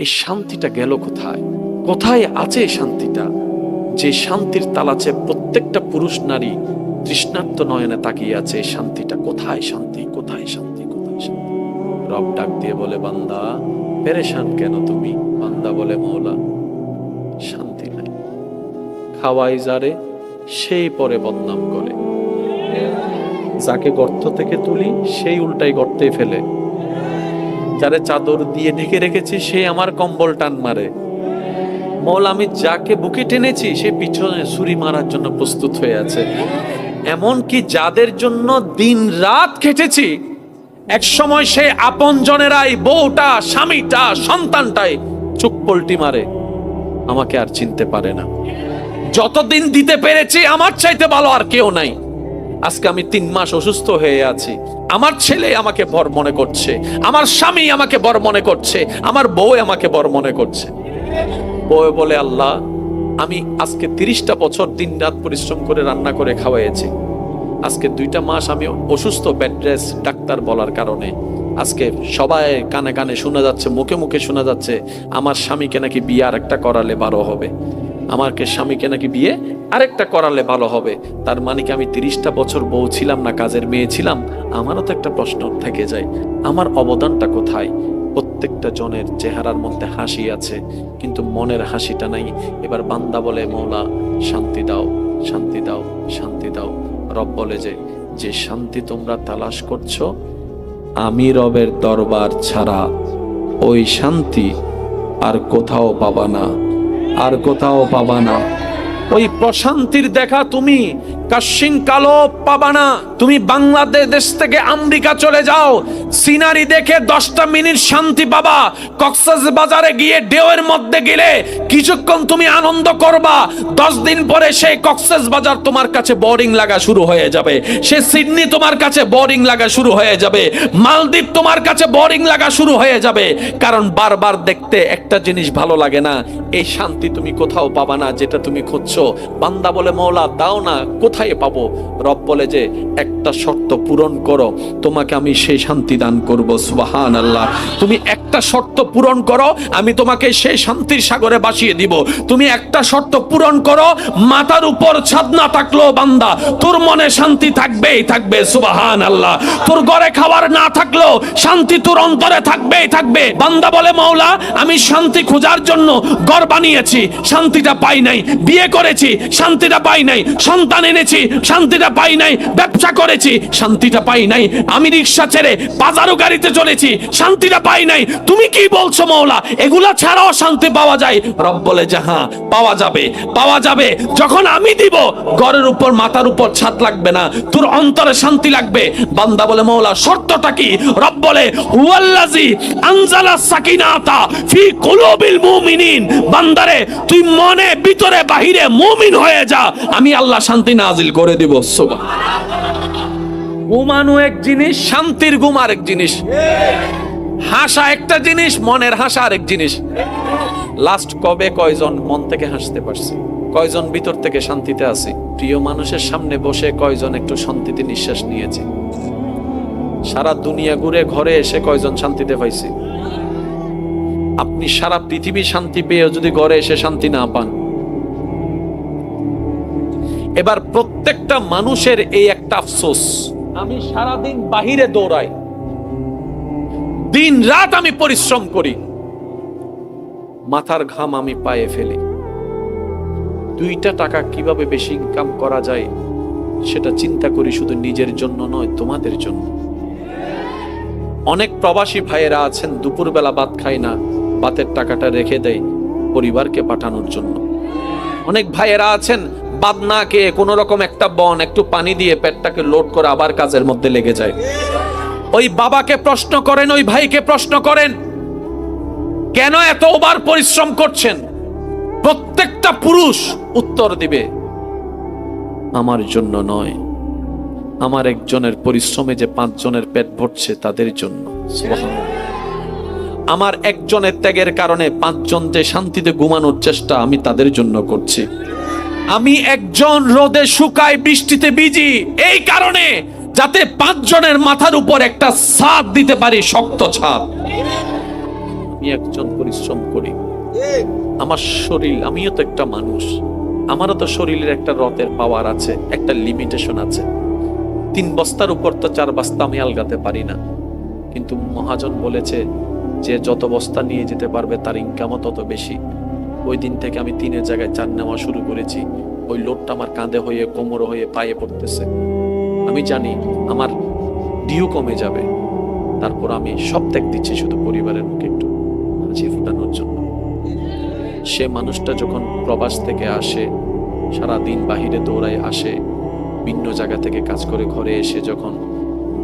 এই শান্তিটা গেল কোথায়? কোথায় আছে শান্তিটা? যে শান্তির তালাচে প্রত্যেকটা পুরুষ নারী তৃষ্ণার্ত নয়নে তাকিয়ে আছে শান্তিটা। কোথায় শান্তি? কোথায় শান্তি? কোথায় শান্তি? রব ডাক দিয়ে বলে, বান্দা, পেরেশান কেন তুমি? বান্দা বলে মৌলা শান্তি নাই। খাওয়াই যারে, সেই পরে বদনাম করে। যাকে গর্ত থেকে তুলি, সেই উল্টাই গর্তে ফেলে। যারে চাদর দিয়ে ঢেকে রেখেছি, সে আমার কম্বল টান মারে। মল, আমি যাকে বুকে টেনেছি, সে পিছনে ছুরি মারার জন্য প্রস্তুত হয়ে আছে। এমন কি যাদের জন্য দিন রাত খেটেছি, এক সময় সে আপন জনেরাই বউটা, স্বামীটা, সন্তানটাই চোখ পল্টি মারে। আমাকে আর চিনতে পারে না। যতদিন দিতে পেরেছি, আমার চাইতে ভালো আর কেউ নাই। আজকে আমি তিন মাস অসুস্থ হয়ে আছি। আমার ছেলে আমাকে বর মনে করছে। আমার স্বামী আমাকে বর মনে করছে। আমার বউ আমাকে বর মনে করছে। বউ বলে, আল্লাহ, আমি আজকে তিরিশটা বছর দিন রাত পরিশ্রম করে রান্না করে খাওয়াইছি আজকে দুইটা মাস আমি অসুস্থ বেড রেস্ট ডাক্তার বলার কারণে। আজকে সবাই কানে কানে শোনা যাচ্ছে, মুখে মুখে শোনা যাচ্ছে, আমার স্বামীকে নাকি বিয়ে আরেকটা করালে ভালো হবে। আমাকে স্বামীকে নাকি বিয়ে আরেকটা করালে ভালো হবে। তার মানে কি আমি তিরিশটা বছর বউ ছিলাম না কাজের মেয়ে ছিলাম? আমারও তো একটা প্রশ্ন থেকে যায়, আমার অবদানটা কোথায়? প্রত্যেকটা জনের চেহারার মধ্যে হাসি আছে, কিন্তু মনের হাসিটা নাই। এবার বান্দা বলে, মৌলা, শান্তি দাও শান্তি দাও শান্তি দাও। রব বলে যে যে শান্তি তোমরা তালাশ করছ, আমি রবের দরবার ছাড়া ওই শান্তি আর কোথাও পাবা না। আর কোথাও পাবা না। ওই প্রশান্তির দেখা তুমি কাশিং কালো পাবা না তুমি বাংলাদেশ দেশ থেকে আমেরিকা চলে যাও। সিনারি দেখে দশটা মিনিট শান্তি পাবা। কক্সাস বাজারে গিয়ে ডেওয়ের মধ্যে গেলে কিছুক্ষণ তুমি আনন্দ করবা। দশ দিন পরে সেই কক্সাস বাজার তোমার কাছে বোরিং লাগা শুরু হয়ে যাবে। সে সিডনি তোমার কাছে বোরিং লাগা শুরু হয়ে যাবে। মালদ্বীপ তোমার কাছে বোরিং লাগা শুরু হয়ে যাবে। কারণ বারবার দেখতে একটা জিনিস ভালো লাগে না, এই শান্তি তুমি কোথাও পাবা না, যেটা তুমি খুঁজছো। বান্দা বলে, মৌলা, দাও না, কোথায় পাবো? রব বলে যে, একটা শর্ত পূরণ করো, তোমাকে আমি সেই শান্তি দান করব সুবাহান আল্লাহ তুমি একটা শর্ত পূরণ করো, আমি তোমাকে সেই শান্তির সাগরে বাসিয়ে দিব। তুমি একটা শর্ত পূরণ করো, মাথার উপর ছাদ না থাকল বান্দা। তোর মনে শান্তি থাকবেই থাকবে সুবাহান আল্লাহ তোর ঘরে খাবার না থাকল, শান্তি তোর অন্তরে থাকবেই থাকবে। বান্দা বলে, মাওলা, আমি শান্তি খোঁজার জন্য ঘর বানিয়েছি, শান্তিটা পাই নাই, বিয়ে করেছি, শান্তিটা পাই নাই, সন্তান এনেছি শান্তিটা পাই নাই, ব্যবসা করেছি, শান্তিটা পাই নাই, আমি রিক্সা ছেড়ে বাজারও গাড়িতে চলেছি, শান্তিটা পাই নাই। তুমি কি বলছো মৌলা এগুলা ছাড়াও শান্তি পাওয়া যায়। রব বলে যে হ্যাঁ পাওয়া যাবে পাওয়া যাবে। যখন আমি দিব, ঘরের উপর, মাথার উপর ছাদ লাগবে না, তোর অন্তরে শান্তি লাগবে। বান্দা বলে মৌলা শর্তটা কি? রব বলে হুয়াল্লাজি আনজালা সাকিনাতা ফি কুলুবিল মুমিনিন। বান্দারে, তুই মনে, ভিতরে, বাহিরে মুমিন হয়ে যা। আমি আল্লাহ শান্তি নাজিল করে দিব, সুবহান। ঘুমানো এক জিনিস, শান্তির ঘুম আরেক জিনিস। হাসা একটা জিনিস, মনের হাসা আরেক জিনিস। লাস্ট কবে কয়জন মন থেকে হাসতে পারছি? কয়জন ভিতর থেকে শান্তিতে আছি? প্রিয় মানুষের সামনে বসে কয়জন একটু শান্তিতে নিঃশ্বাস নিয়েছে? সারা দুনিয়া ঘুরে ঘরে এসে কয়জন শান্তিতে পাইছি আপনি সারা পৃথিবী শান্তি পেয়েও যদি ঘরে এসে শান্তি না পান এবার প্রত্যেকটা মানুষের এই একটা আফসোস। আমি সারাদিন বাহিরে দৌড়াই। দিন রাত আমি পরিশ্রম করি। মাথার ঘাম আমি পায়ে ফেলি। দুইটা টাকা কীভাবে বেশি ইনকাম করা যায়, সেটা চিন্তা করি শুধু নিজের জন্য নয়, তোমাদের জন্য। অনেক প্রবাসী ভাইয়েরা আছেন, দুপুরবেলা ভাত খায় না, ভাতের টাকাটা রেখে দেয় পরিবারকে পাঠানোর জন্য। অনেক ভাইয়েরা আছেন বাদ না খেয়ে কোনো রকম একটা বন, একটু পানি দিয়ে পেটটাকে লোড করে আবার কাজের মধ্যে লেগে যায়। ওই বাবাকে প্রশ্ন করেন, ওই ভাইকে প্রশ্ন করেন, কেন এত ওবার পরিশ্রম করছেন? প্রত্যেকটা পুরুষ উত্তর দিবে, আমার জন্য নয়। আমার একজনের পরিশ্রমে যে পাঁচজনের পেট ভরছে তাদের জন্য। আমার একজনের ত্যাগের কারণে পাঁচজন যে শান্তিতে ঘুমানোর চেষ্টা আমি তাদের জন্য করছি। আমি একজন রোদে শুকাই বৃষ্টিতে বিজি এই কারণে যাতে পাঁচজনের মাথার উপর একটা ছাদ দিতে পারি শক্ত ছাদ আমি একজন পরিশ্রম করি। আমার শরীর, আমিও তো একটা মানুষ। আমারও তো শরীরের একটা রথের পাওয়ার আছে, একটা লিমিটেশন আছে। তিন বস্তার উপর তো চার বস্তা আমি আলগাতে পারি না। কিন্তু মহাজন বলেছে, যে যত বস্তা নিয়ে যেতে পারবে তার ইনকামও তত বেশি। ওই দিন থেকে আমি তিনের জায়গায় চার নেওয়া শুরু করেছি। ওই লোডটা আমার কাঁধে হয়ে, কোমর হয়ে, পায়ে পড়তেছে। আমি জানি আমার ডিউ কমে যাবে। তারপর আমি সব ত্যাগ দিচ্ছি শুধু পরিবারের মুখে একটু হাসি ফুটানোর জন্য। সে মানুষটা যখন প্রবাস থেকে আসে, সারা দিন বাহিরে দৌড়ায় আসে, ভিন্ন জায়গা থেকে কাজ করে ঘরে এসে যখন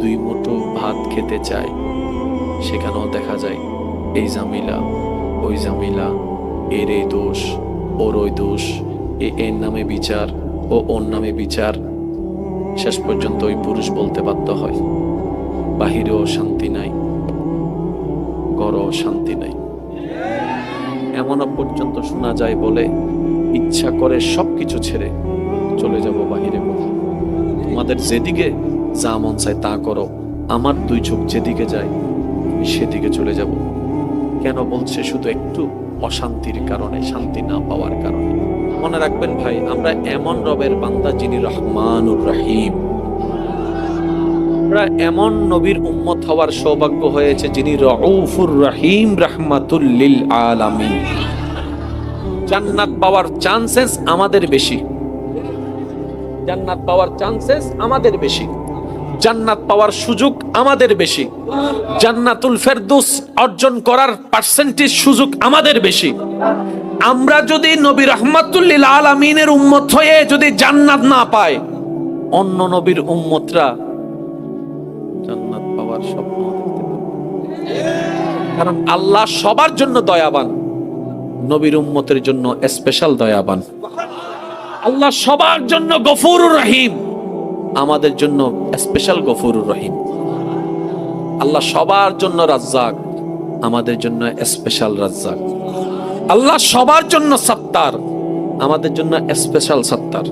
দুই মুঠো ভাত খেতে চায়, সেখানেও দেখা যায়, এই জামিলা ওই জামিলা এর এই দোষ ওর ওই দোষ, এ এর নামে বিচার ও ওর নামে বিচার। শেষ পর্যন্ত ওই পুরুষ বলতে বাধ্য হয়। বাহিরেও শান্তি নাই গড়ও শান্তি নাই। এমনও পর্যন্ত শোনা যায় বলে ইচ্ছা করে সবকিছু ছেড়ে চলে যাব বাহিরে তোমাদের যেদিকে যা মন চায় তা করো। আমার দুই চোখ যেদিকে যায় সেদিকে চলে যাব। কেন বলছে শুধু একটু? অশান্তির কারণে, শান্তি না পাওয়ার কারণে। মনে রাখবেন ভাই, আমরা এমন রবের বান্দা যিনি রহমানুর রাহিম। আমরা এমন নবীর উম্মত হওয়ার সৌভাগ্য হয়েছে যিনি রউফুর রহিম রাহমাতুল্লিল আলামিন। জান্নাত পাওয়ার চান্সেস আমাদের বেশি। জান্নাত পাওয়ার চান্সেস আমাদের বেশি। জান্নাত পাওয়ার সুযোগ আমাদের বেশি। জান্নাতুল ফেরদৌস অর্জন করার পার্সেন্টেজ সুযোগ আমাদের বেশি। আমরা যদি নবী রহমাতুল্লিল আলামিনের উম্মত হয়ে যদি জান্নাত না পাই, অন্য নবীর উম্মতরা জান্নাত পাওয়ার স্বপ্ন কারণ আল্লাহ সবার জন্য দয়াবান, নবীর উম্মতের জন্য স্পেশাল দয়াবান। আল্লাহ সবার জন্য গফুর রহিম। আমাদের জন্য স্পেশাল গফুরুর রহিম। আল্লাহ সবার জন্য রাজ্জাক, আমাদের জন্য স্পেশাল রাজ্জাক। আল্লাহ সবার জন্য সত্তার, আমাদের জন্য স্পেশাল সত্তার।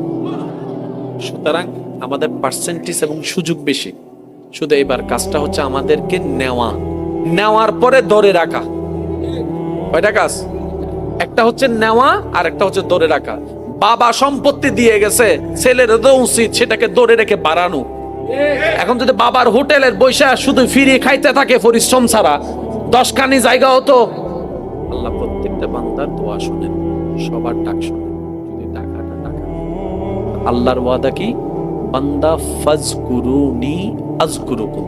সুতরাং আমাদের পার্সেন্টেজ এবং সুযোগ বেশি। শুধু এবার কাজটা হচ্ছে আমাদেরকে নেওয়া। নেওয়ার পরে ধরে রাখা। কয়টা কাজ? একটা হচ্ছে নেওয়া আর একটা হচ্ছে ধরে রাখা। বাবা সম্পত্তি দিয়ে গেছে, ছেলের উচিত সেটাকে ধরে রেখে বাড়ানো। এখন যদি বাবার হোটেলের বৈশা শুধু ফিরিয়ে খাইতে থাকে পরিশ্রম ছাড়া, দশখানি জায়গা হতো আল্লাহ প্রত্যেকটা বান্দার দোয়া শুনেন, সবার ডাক শুনেন আল্লাহর ওয়াদা কি? বান্দা ফাজ গুরুনি আজগুরুকুম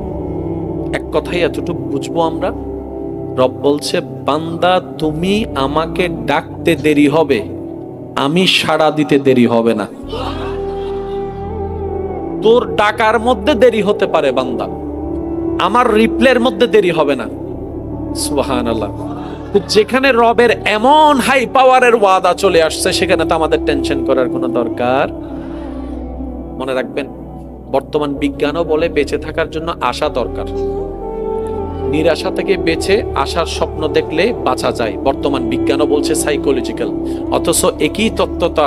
এক কথাই এতটুকু বুঝব আমরা? রব বলছে, বান্দা, তুমি আমাকে ডাকতে দেরি হবে। আমি সাড়া দিতে দেরি হবে না। তোর ডাকার মধ্যে দেরি হতে পারে, বান্দা। আমার রিপ্লের মধ্যে দেরি হবে না। আল্লাহ যেখানে রবের এমন হাই পাওয়ারের ওয়াদা চলে আসছে, সেখানে তো আমাদের টেনশন করার কোনো দরকার। মনে রাখবেন, বর্তমান বিজ্ঞানও বলে বেঁচে থাকার জন্য আশা দরকার। নিরাশা থেকে বেঁচে আসার স্বপ্ন দেখলে বাঁচা যায়। বর্তমান বিজ্ঞানও বলছে সাইকোলজিক্যাল অথচ একই তত্ত্বতা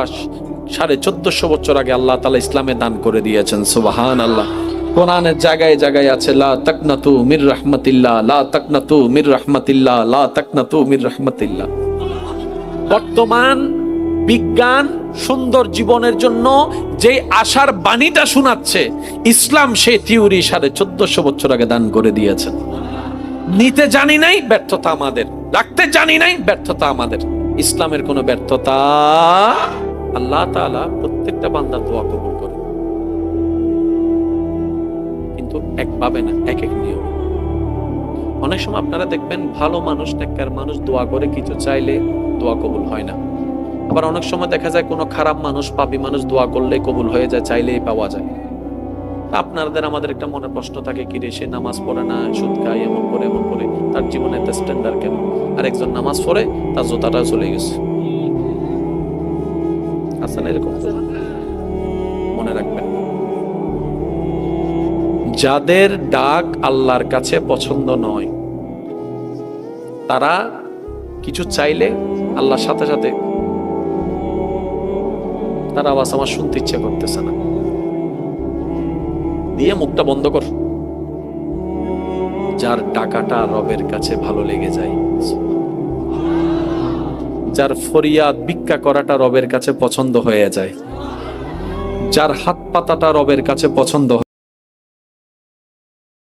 সাড়ে চোদ্দশো বছর আগে আল্লাহ তালা ইসলামে দান করে দিয়েছেন। সুবাহান আল্লাহ কোরআনের জায়গায় জায়গায় আছে, লা তাকনাতু মির রাহমাতিল্লাহ, লা তাকনাতু মির রাহমাতিল্লাহ, লা তাকনাতু মির রাহমাতিল্লাহ। বর্তমান বিজ্ঞান সুন্দর জীবনের জন্য যে আশার বাণীটা শোনাচ্ছে, ইসলাম সেই থিওরি সাড়ে চোদ্দশো বছর আগে দান করে দিয়েছেন। নিতে জানি নাই, ব্যর্থতা আমাদের। রাখতে জানি নাই, ব্যর্থতা আমাদের। ইসলামের কোনো ব্যর্থতা আল্লাহ প্রত্যেকটা বান্দার দোয়া কবুল করে। কিন্তু একভাবে না, এক এক নিয়ম। অনেক সময় আপনারা দেখবেন ভালো মানুষ, নেককার মানুষ দোয়া করে, কিছু চাইলে দোয়া কবুল হয় না। আবার অনেক সময় দেখা যায় কোনো খারাপ মানুষ পাবি মানুষ দোয়া করলে কবুল হয়ে যায়, চাইলেই পাওয়া যায়। আপনাদের, আমাদের একটা মনে প্রশ্ন থাকে, কি রে, সে নামাজ পড়ে না? সুদ খায়, এমন করে এমন করে। তার জীবনে এত স্ট্যান্ডার্ড কেন? আর একজন নামাজ পড়ে, তার জোতাটা চলে গেছে। আছে না এরকম? মনে রাখবেন। যাদের ডাক আল্লাহর কাছে পছন্দ নয়, তারা কিছু চাইলে আল্লাহর সাথে সাথে তার আওয়াজ আমার শুনতে ইচ্ছে করতেছে না। দিয়ে মুখটা বন্ধ কর। যার টাকাটা রবের কাছে ভালো লেগে যায়, যার ফরিয়াদ ভিক্ষা করাটা রবের কাছে পছন্দ হয়ে যায়, যার হাত পাতাটা রবের কাছে পছন্দ